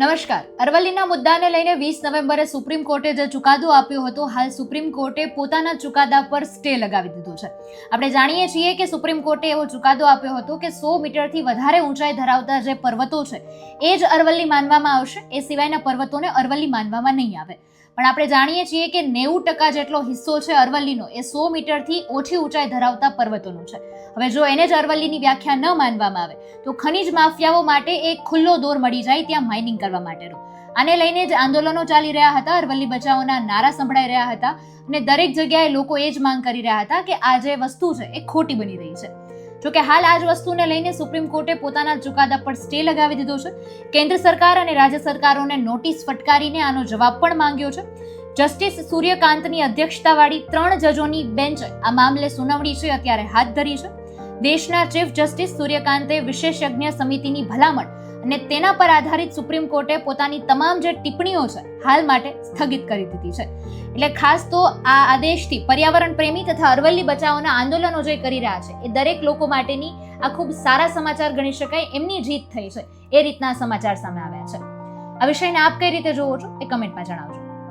નમસ્કાર. અરવલ્લીના મુદ્દાને લઈને વીસ નવેમ્બરે સુપ્રીમ કોર્ટે જે ચુકાદો આપ્યો હતો, હાલ સુપ્રીમ કોર્ટે પોતાના ચુકાદા પર સ્ટે લગાવી દીધો છે. આપણે જાણીએ છીએ કે સુપ્રીમ કોર્ટે એવો ચુકાદો આપ્યો હતો કે સો મીટરથી વધારે ઊંચાઈ ધરાવતા જે પર્વતો છે, એ જ અરવલ્લી માનવામાં આવશે. એ સિવાયના પર્વતોને અરવલ્લી માનવામાં નહીં આવે. પણ આપણે જાણીએ છીએ કે નેવું ટકા જેટલો હિસ્સો છે અરવલ્લીનો, એ સો મીટરથી ઓછી ઊંચાઈ ધરાવતા પર્વતોનો છે. હવે જો એને જ અરવલ્લીની વ્યાખ્યા ન માનવામાં આવે, તો ખનિજ માફિયાઓ માટે એક ખુલ્લો દોર મળી જાય ત્યાં માઇનિંગ કરવા માટેનો. આને લઈને જ આંદોલનો ચાલી રહ્યા હતા, અરવલ્લી બચાવોના નારા સંભળાઈ રહ્યા હતા, અને દરેક જગ્યાએ લોકો એ જ માંગ કરી રહ્યા હતા કે આ જે વસ્તુ છે, એ ખોટી બની રહી છે. જોકે હાલ આ જ વસ્તુને લઈને સુપ્રીમ કોર્ટે પોતાના ચુકાદા પર સ્ટે લગાવી દીધો છે. કેન્દ્ર સરકાર અને રાજ્ય સરકારોને નોટિસ ફટકારીને આનો જવાબ પણ માંગ્યો છે. જસ્ટિસ સૂર્યકાંતની અધ્યક્ષતાવાળી ત્રણ જજોની બેન્ચે આ મામલે સુનાવણી છે, અત્યારે હાથ ધરી છે. દેશના ચીફ જસ્ટિસ સૂર્યકાંતે વિશેષજ્ઞ સમિતિની ભલામણ અને તેના પર આધારિત સુપ્રીમ કોર્ટે પોતાની તમામ જે ટિપ્પણીઓ છે, હાલ માટે સ્થગિત કરી દીધી છે. એટલે ખાસ તો આ આદેશથી પર્યાવરણ પ્રેમી તથા અરવલ્લી બચાવોના આંદોલનો જે કરી રહ્યા છે, એ દરેક લોકો માટેની આ ખૂબ સારા સમાચાર ગણી શકાય એમની જીત થઈ છે, એ રીતના સમાચાર સામે આવ્યા છે. આ વિષયને આપ કઈ રીતે જોવો છો, એ કમેન્ટમાં જણાવજો.